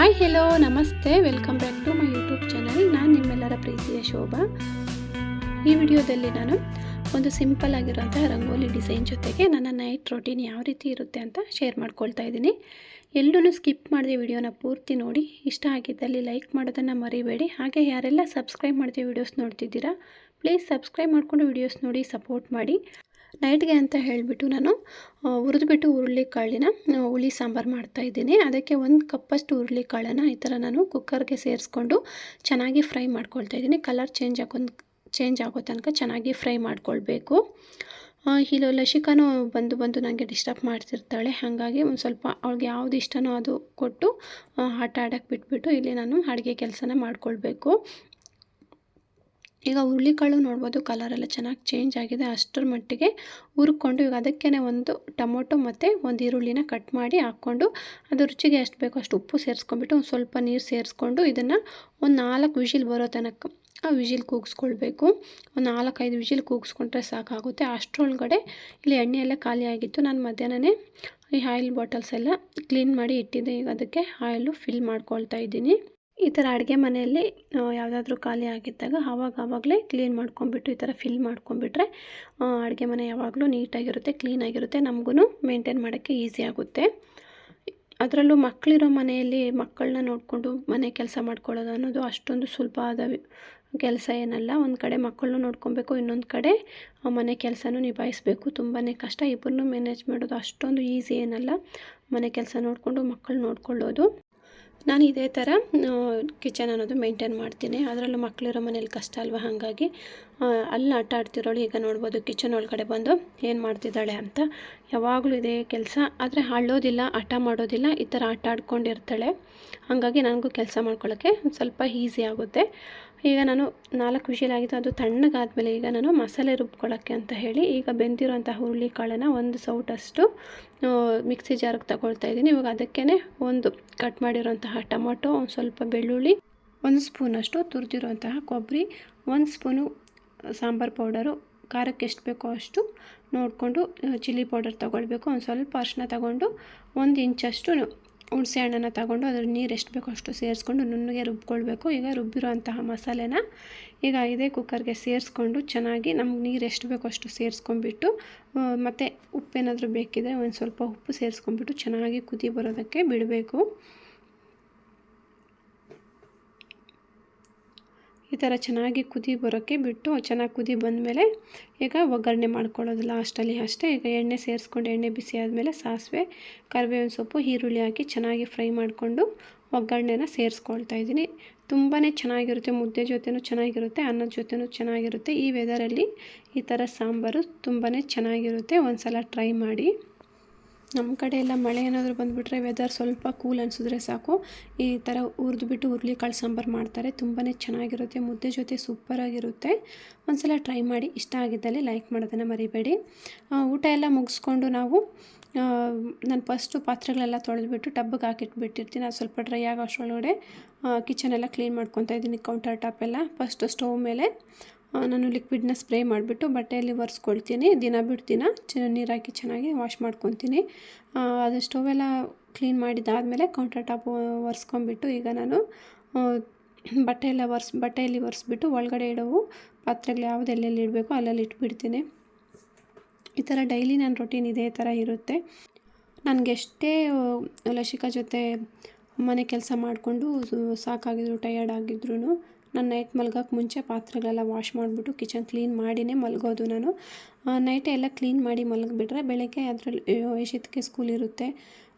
Hi hello ನಮಸ್ತೆ welcome back to my YouTube channel ನಾನು ನಿಮ್ಮೆಲ್ಲರ ಪ್ರೀತಿಯ ಶೋಭಾ. ಈ ವಿಡಿಯೋದಲ್ಲಿ ನಾನು ಒಂದು ಸಿಂಪಲ್ ಆಗಿರೋಂಥ ರಂಗೋಲಿ ಡಿಸೈನ್ ಜೊತೆಗೆ ನನ್ನ ನೈಟ್ ರೊಟೀನ್ ಯಾವ ರೀತಿ ಇರುತ್ತೆ ಅಂತ ಶೇರ್ ಮಾಡ್ಕೊಳ್ತಾ ಇದ್ದೀನಿ. ಎಲ್ಲೂ ಸ್ಕಿಪ್ ಮಾಡಿದೆ ವಿಡಿಯೋನ ಪೂರ್ತಿ ನೋಡಿ. ಇಷ್ಟ ಆಗಿದ್ದಲ್ಲಿ ಲೈಕ್ ಮಾಡೋದನ್ನು ಮರಿಬೇಡಿ. ಹಾಗೆ ಯಾರೆಲ್ಲ ಸಬ್ಸ್ಕ್ರೈಬ್ ಮಾಡಿದೆ ವಿಡಿಯೋಸ್ ನೋಡ್ತಿದ್ದೀರಾ ಪ್ಲೀಸ್ ಸಬ್ಸ್ಕ್ರೈಬ್ ಮಾಡಿಕೊಂಡು ವಿಡಿಯೋಸ್ ನೋಡಿ ಸಪೋರ್ಟ್ ಮಾಡಿ. ನೈಟ್ಗೆ ಅಂತ ಹೇಳಿಬಿಟ್ಟು ನಾನು ಹುರಿದ್ಬಿಟ್ಟು ಹುರುಳಿಕಾಳಿನ ಹುಳಿ ಸಾಂಬಾರು ಮಾಡ್ತಾಯಿದ್ದೀನಿ ಅದಕ್ಕೆ ಒಂದು ಕಪ್ಪಷ್ಟು ಹುರುಳಿಕಾಳನ್ನು ಈ ಥರ ನಾನು ಕುಕ್ಕರ್ಗೆ ಸೇರಿಸ್ಕೊಂಡು ಚೆನ್ನಾಗಿ ಫ್ರೈ ಮಾಡ್ಕೊಳ್ತಾ ಇದ್ದೀನಿ. ಕಲರ್ ಚೇಂಜ್ ಆಗೊಂದು ಚೇಂಜ್ ಆಗೋ ತನಕ ಚೆನ್ನಾಗಿ ಫ್ರೈ ಮಾಡ್ಕೊಳ್ಬೇಕು. ಇಲ್ಲಿ ಲಶಿಕಾನೋ ಬಂದು ಬಂದು ನನಗೆ ಡಿಸ್ಟರ್ಬ್ ಮಾಡ್ತಿರ್ತಾಳೆ. ಹಾಗಾಗಿ ಒಂದು ಸ್ವಲ್ಪ ಅವಳಿಗೆ ಯಾವುದು ಇಷ್ಟನೋ ಅದು ಕೊಟ್ಟು ಆಟ ಆಡೋಕ್ಕೆ ಬಿಟ್ಬಿಟ್ಟು ಇಲ್ಲಿ ನಾನು ಅಡುಗೆ ಕೆಲಸನ ಮಾಡ್ಕೊಳ್ಬೇಕು. ಈಗ ಹುರುಳಿಕಾಳು ನೋಡ್ಬೋದು ಕಲರೆಲ್ಲ ಚೆನ್ನಾಗಿ ಚೇಂಜ್ ಆಗಿದೆ. ಅಷ್ಟರ ಮಟ್ಟಿಗೆ ಹುರ್ಕೊಂಡು ಈಗ ಅದಕ್ಕೇ ಒಂದು ಟೊಮೊಟೊ ಮತ್ತು ಒಂದು ಈರುಳ್ಳಿನ ಕಟ್ ಮಾಡಿ ಹಾಕ್ಕೊಂಡು ಅದು ರುಚಿಗೆ ಎಷ್ಟು ಬೇಕೋ ಅಷ್ಟು ಉಪ್ಪು ಸೇರಿಸ್ಕೊಂಡ್ಬಿಟ್ಟು ಒಂದು ಸ್ವಲ್ಪ ನೀರು ಸೇರಿಸ್ಕೊಂಡು ಇದನ್ನು ಒಂದು ನಾಲ್ಕು ವಿಷಿಲ್ ಬರೋ ತನಕ ಆ ವಿಷಿಲ್ ಕೂಗಿಸ್ಕೊಳ್ಬೇಕು. ಒಂದು ನಾಲ್ಕೈದು ವಿಷಿಲ್ ಕೂಗಿಸ್ಕೊಂಡ್ರೆ ಸಾಕಾಗುತ್ತೆ. ಅಷ್ಟರೊಳಗಡೆ ಇಲ್ಲಿ ಎಣ್ಣೆ ಎಲ್ಲ ಖಾಲಿಯಾಗಿತ್ತು ನಾನು ಮಧ್ಯಾಹ್ನನೇ ಈ ಆಯಿಲ್ ಬಾಟಲ್ಸ್ ಎಲ್ಲ ಕ್ಲೀನ್ ಮಾಡಿ ಇಟ್ಟಿದ್ದೆ. ಈಗ ಅದಕ್ಕೆ ಆಯಿಲು ಫಿಲ್ ಮಾಡ್ಕೊಳ್ತಾ ಇದ್ದೀನಿ. ಈ ಥರ ಅಡುಗೆ ಮನೆಯಲ್ಲಿ ಯಾವುದಾದ್ರೂ ಖಾಲಿ ಆಗಿದ್ದಾಗ ಆವಾಗ ಆವಾಗಲೇ ಕ್ಲೀನ್ ಮಾಡ್ಕೊಂಬಿಟ್ಟು ಈ ಥರ ಫಿಲ್ ಮಾಡ್ಕೊಂಬಿಟ್ರೆ ಅಡುಗೆ ಮನೆ ಯಾವಾಗಲೂ ನೀಟಾಗಿರುತ್ತೆ, ಕ್ಲೀನಾಗಿರುತ್ತೆ ನಮಗೂ ಮೇಂಟೈನ್ ಮಾಡೋಕ್ಕೆ ಈಸಿ ಆಗುತ್ತೆ. ಅದರಲ್ಲೂ ಮಕ್ಕಳಿರೋ ಮನೆಯಲ್ಲಿ ಮಕ್ಕಳನ್ನ ನೋಡಿಕೊಂಡು ಮನೆ ಕೆಲಸ ಮಾಡ್ಕೊಳ್ಳೋದು ಅನ್ನೋದು ಅಷ್ಟೊಂದು ಸುಲಭ ಆದ ಕೆಲಸ ಏನಲ್ಲ. ಒಂದು ಕಡೆ ಮಕ್ಕಳನ್ನೂ ನೋಡ್ಕೊಬೇಕು, ಇನ್ನೊಂದು ಕಡೆ ಮನೆ ಕೆಲಸನೂ ನಿಭಾಯಿಸಬೇಕು. ತುಂಬಾ ಕಷ್ಟ. ಇಬ್ಬರನ್ನೂ ಮ್ಯಾನೇಜ್ ಮಾಡೋದು ಅಷ್ಟೊಂದು ಈಸಿ ಏನಲ್ಲ. ಮನೆ ಕೆಲಸ ನೋಡಿಕೊಂಡು ಮಕ್ಕಳು ನೋಡ್ಕೊಳ್ಳೋದು. ನಾನು ಇದೇ ಥರ ಕಿಚನ್ ಅನ್ನೋದು ಮೇಂಟೈನ್ ಮಾಡ್ತೀನಿ. ಅದರಲ್ಲೂ ಮಕ್ಕಳಿರೋ ಮನೇಲಿ ಕಷ್ಟ ಅಲ್ವಾ ಹಾಗಾಗಿ ಅಲ್ಲಿ ಆಟ ಆಡ್ತಿರೋಳು, ಈಗ ನೋಡ್ಬೋದು ಕಿಚನ್ ಒಳಗಡೆ ಬಂದು ಏನು ಮಾಡ್ತಿದ್ದಾಳೆ ಅಂತ. ಯಾವಾಗಲೂ ಇದೇ ಕೆಲಸ, ಆದರೆ ಅಳ್ಳೋದಿಲ್ಲ, ಆಟ ಮಾಡೋದಿಲ್ಲ, ಈ ಥರ ಆಟ ಆಡ್ಕೊಂಡಿರ್ತಾಳೆ. ಹಾಗಾಗಿ ನನಗೂ ಕೆಲಸ ಮಾಡ್ಕೊಳ್ಳೋಕ್ಕೆ ಸ್ವಲ್ಪ ಈಸಿ ಆಗುತ್ತೆ. ಈಗ ನಾನು ನಾಲ್ಕು ವಿಷಲ್ ಆಗಿತ್ತು ಅದು ತಣ್ಣಗಾದಮೇಲೆ ಈಗ ನಾನು ಮಸಾಲೆ ರುಬ್ಕೊಳ್ಳೋಕ್ಕೆ ಅಂತ ಹೇಳಿ ಈಗ ಬೆಂದಿರೋಂಥ ಹುರುಳಿ ಕಾಳನ್ನು ಒಂದು ಸೌಟಷ್ಟು ಮಿಕ್ಸಿ ಜಾರಿಗೆ ತಗೊಳ್ತಾ ಇದ್ದೀನಿ. ಇವಾಗ ಅದಕ್ಕೇ ಒಂದು ಕಟ್ ಮಾಡಿರೋಂತಹ ಟೊಮೊಟೊ, ಒಂದು ಸ್ವಲ್ಪ ಬೆಳ್ಳುಳ್ಳಿ, ಒಂದು ಸ್ಪೂನಷ್ಟು ತುರಿದಿರುವಂತಹ ಕೊಬ್ಬರಿ, ಒಂದು ಸ್ಪೂನು ಸಾಂಬಾರು ಪೌಡರು, ಖಾರಕ್ಕೆ ಎಷ್ಟು ಬೇಕೋ ಅಷ್ಟು ನೋಡಿಕೊಂಡು ಚಿಲ್ಲಿ ಪೌಡರ್ ತೊಗೊಳ್ಬೇಕು. ಒಂದು ಸ್ವಲ್ಪ ಅರ್ಶಿನ ತಗೊಂಡು, ಒಂದು ಇಂಚಷ್ಟು ಹುಣಸೆ ಹಣ್ಣನ್ನು ತಗೊಂಡು ಅದ್ರ ನೀರು ಎಷ್ಟು ಬೇಕೋ ಅಷ್ಟು ಸೇರಿಸ್ಕೊಂಡು ನುಣ್ಣಗೆ ರುಬ್ಕೊಳ್ಬೇಕು. ಈಗ ರುಬ್ಬಿರೋ ಅಂತಹ ಮಸಾಲೆನ ಈಗ ಇದೇ ಕುಕ್ಕರ್ಗೆ ಸೇರಿಸ್ಕೊಂಡು ಚೆನ್ನಾಗಿ ನಮ್ಗೆ ನೀರು ಎಷ್ಟು ಬೇಕೋ ಅಷ್ಟು ಸೇರಿಸ್ಕೊಂಡ್ಬಿಟ್ಟು ಮತ್ತು ಉಪ್ಪೇನಾದರೂ ಬೇಕಿದ್ರೆ ಒಂದು ಸ್ವಲ್ಪ ಉಪ್ಪು ಸೇರಿಸ್ಕೊಂಡ್ಬಿಟ್ಟು ಚೆನ್ನಾಗಿ ಕುದಿ ಬರೋದಕ್ಕೆ ಬಿಡಬೇಕು. ಈ ಥರ ಚೆನ್ನಾಗಿ ಕುದಿ ಬರೋಕ್ಕೆ ಬಿಟ್ಟು ಚೆನ್ನಾಗಿ ಕುದಿ ಬಂದಮೇಲೆ ಈಗ ಒಗ್ಗರಣೆ ಮಾಡ್ಕೊಳ್ಳೋದು ಲಾಸ್ಟಲ್ಲಿ ಅಷ್ಟೇ. ಈಗ ಎಣ್ಣೆ ಸೇರಿಸ್ಕೊಂಡು ಎಣ್ಣೆ ಬಿಸಿ ಆದಮೇಲೆ ಸಾಸಿವೆ, ಕರಿಬೇವಿನ ಸೊಪ್ಪು, ಈರುಳ್ಳಿ ಹಾಕಿ ಚೆನ್ನಾಗಿ ಫ್ರೈ ಮಾಡಿಕೊಂಡು ಒಗ್ಗರಣೆನ ಸೇರಿಸ್ಕೊಳ್ತಾ ಇದ್ದೀನಿ. ತುಂಬಾ ಚೆನ್ನಾಗಿರುತ್ತೆ, ಮುದ್ದೆ ಜೊತೆನೂ ಚೆನ್ನಾಗಿರುತ್ತೆ, ಅನ್ನದ ಜೊತೆನೂ ಚೆನ್ನಾಗಿರುತ್ತೆ. ಈ ವೆದರಲ್ಲಿ ಈ ಥರ ಸಾಂಬಾರು ತುಂಬಾ ಚೆನ್ನಾಗಿರುತ್ತೆ. ಒಂದು ಸಲ ಟ್ರೈ ಮಾಡಿ. ನಮ್ಮ ಕಡೆ ಎಲ್ಲ ಮಳೆ ಏನಾದರೂ ಬಂದುಬಿಟ್ರೆ ವೆದರ್ ಸ್ವಲ್ಪ ಕೂಲ್ ಅನಿಸಿದ್ರೆ ಸಾಕು. ಈ ಥರ ಹುರಿದ್ಬಿಟ್ಟು ಹುರುಳಿಕಾಳು ಸಾಂಬಾರು ಮಾಡ್ತಾರೆ. ತುಂಬಾ ಚೆನ್ನಾಗಿರುತ್ತೆ, ಮುದ್ದೆ ಜೊತೆ ಸೂಪರಾಗಿರುತ್ತೆ ಒಂದ್ಸಲ ಟ್ರೈ ಮಾಡಿ ಇಷ್ಟ ಆಗಿದ್ದಲ್ಲಿ ಲೈಕ್ ಮಾಡೋದನ್ನು ಮರಿಬೇಡಿ. ಊಟ ಎಲ್ಲ ಮುಗಿಸ್ಕೊಂಡು ನಾವು ನಾನು ಫಸ್ಟು ಪಾತ್ರೆಗಳೆಲ್ಲ ತೊಳೆದ್ಬಿಟ್ಟು ಟಬ್ಬಿಗೆ ಹಾಕಿಟ್ಬಿಟ್ಟಿರ್ತೀನಿ. ಅದು ಸ್ವಲ್ಪ ಡ್ರೈ ಆಗೋ ಅಷ್ಟರೊಳಗಡೆ ಕಿಚನೆಲ್ಲ ಕ್ಲೀನ್ ಮಾಡ್ಕೊತಾ ಇದ್ದೀನಿ ಕೌಂಟರ್ ಟಾಪ್ ಎಲ್ಲ. ಫಸ್ಟು ಸ್ಟವ್ ಮೇಲೆ. ನಾನು ಲಿಕ್ವಿಡ್ನ ಸ್ಪ್ರೇ ಮಾಡಿಬಿಟ್ಟು ಬಟ್ಟೆಯಲ್ಲಿ ಒರೆಸ್ಕೊಳ್ತೀನಿ. ದಿನ ಬಿಟ್ಟು ದಿನ ಚ, ನೀರು ಹಾಕಿ ಚೆನ್ನಾಗಿ ವಾಶ್ ಮಾಡ್ಕೊತೀನಿ. ಅದು ಸ್ಟೋವೆಲ್ಲ ಕ್ಲೀನ್ ಮಾಡಿದ್ದಾದಮೇಲೆ ಕೌಂಟರ್ ಟಾಪ್ ಒರೆಸ್ಕೊಂಬಿಟ್ಟು ಈಗ ನಾನು ಬಟ್ಟೆ ಎಲ್ಲ ಒರೆಸ್, ಬಟ್ಟೆಯಲ್ಲಿ ಒರೆಸ್ಬಿಟ್ಟು ಒಳಗಡೆ ಇಡೋವು. ಪಾತ್ರೆಗಳು ಯಾವ್ದು ಎಲ್ಲೆಲ್ಲಿ ಇಡಬೇಕು ಅಲ್ಲೆಲ್ಲಿ ಇಟ್ಬಿಡ್ತೀನಿ. ಈ ಥರ ಡೈಲಿ ನನ್ನ ರೊಟೀನ್ ಇದೇ ಥರ ಇರುತ್ತೆ. ನನಗೆ ಎಷ್ಟೇ, ಲಸಿಕಾ ಜೊತೆ ಮನೆ ಕೆಲಸ ಮಾಡಿಕೊಂಡು ಸಾಕಾಗಿದ್ರು ಟಯರ್ಡ್ ಆಗಿದ್ರು ನಾನು ನೈಟ್ ಮಲ್ಗೋಕ್ಕೆ ಮುಂಚೆ ಪಾತ್ರೆಗಳೆಲ್ಲ ವಾಶ್ ಮಾಡಿಬಿಟ್ಟು ಕಿಚನ್ ಕ್ಲೀನ್ ಮಾಡಿನೇ ಮಲಗೋದು ನಾನು. ನೈಟೇ ಎಲ್ಲ ಕ್ಲೀನ್ ಮಾಡಿ ಮಲಗಿಬಿಟ್ರೆ ಬೆಳಗ್ಗೆ ಅದರಲ್ಲಿ ಯಶಿತ್ಗೆ ಸ್ಕೂಲ್ ಇರುತ್ತೆ.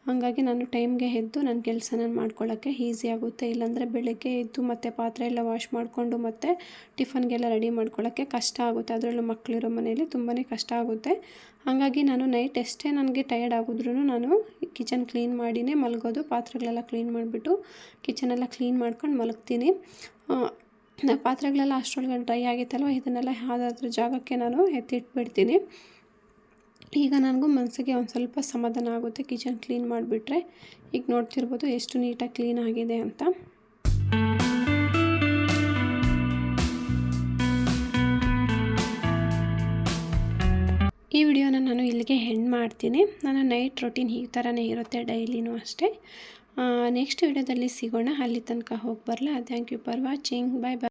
ಹಾಗಾಗಿ ನಾನು ಟೈಮ್ಗೆ ಎದ್ದು ನನ್ನ ಕೆಲಸನ ಮಾಡ್ಕೊಳ್ಳೋಕ್ಕೆ ಈಸಿ ಆಗುತ್ತೆ. ಇಲ್ಲಾಂದರೆ ಬೆಳಗ್ಗೆ ಎದ್ದು ಮತ್ತು ಪಾತ್ರೆ ಎಲ್ಲ ವಾಶ್ ಮಾಡಿಕೊಂಡು ಮತ್ತು ಟಿಫನ್ಗೆಲ್ಲ ರೆಡಿ ಮಾಡ್ಕೊಳ್ಳೋಕ್ಕೆ ಕಷ್ಟ ಆಗುತ್ತೆ. ಅದರಲ್ಲೂ ಮಕ್ಕಳಿರೋ ಮನೆಯಲ್ಲಿ ತುಂಬಾ ಕಷ್ಟ ಆಗುತ್ತೆ. ಹಾಗಾಗಿ ನಾನು ನೈಟ್ ಎಷ್ಟೇ ನನಗೆ ಟಯರ್ಡ್ ಆಗಿದ್ರೂ ನಾನು ಕಿಚನ್ ಕ್ಲೀನ್ ಮಾಡಿನೇ ಮಲಗೋದು. ಪಾತ್ರೆಗಳೆಲ್ಲ ಕ್ಲೀನ್ ಮಾಡಿಬಿಟ್ಟು ಕಿಚನೆಲ್ಲ ಕ್ಲೀನ್ ಮಾಡ್ಕೊಂಡು ಮಲಗ್ತೀನಿ. ಪಾತ್ರೆಗಳೆಲ್ಲ ಅಷ್ಟರೊಳಗೆ ಡ್ರೈ ಆಗಿತ್ತಲ್ವ? ಇದನ್ನೆಲ್ಲ ಯಾವುದಾದ್ರೂ ಜಾಗಕ್ಕೆ ನಾನು ಎತ್ತಿಟ್ಬಿಡ್ತೀನಿ. ಈಗ ನನಗೂ ಮನಸ್ಸಿಗೆ ಒಂದು ಸ್ವಲ್ಪ ಸಮಾಧಾನ ಆಗುತ್ತೆ ಕಿಚನ್ ಕ್ಲೀನ್ ಮಾಡಿಬಿಟ್ರೆ. ಈಗ ನೋಡ್ತಿರ್ಬೋದು ಎಷ್ಟು ನೀಟಾಗಿ ಕ್ಲೀನ್ ಆಗಿದೆ ಅಂತ. ಈ ವಿಡಿಯೋನ ನಾನು ಇಲ್ಲಿಗೆ ಹೆಣ್ಣು ಮಾಡ್ತೀನಿ. ನನ್ನ ನೈಟ್ ರೊಟೀನ್ ಈ ಥರನೇ ಇರುತ್ತೆ ಡೈಲಿನೂ ಅಷ್ಟೇ. ನೆಕ್ಸ್ಟ್ ವಿಡಿಯೋದಲ್ಲಿ ಸಿಗೋಣ. ಅಲ್ಲಿ ತನಕ ಹೋಗಿ ಬರಲ್ಲ thank you for watching bye bye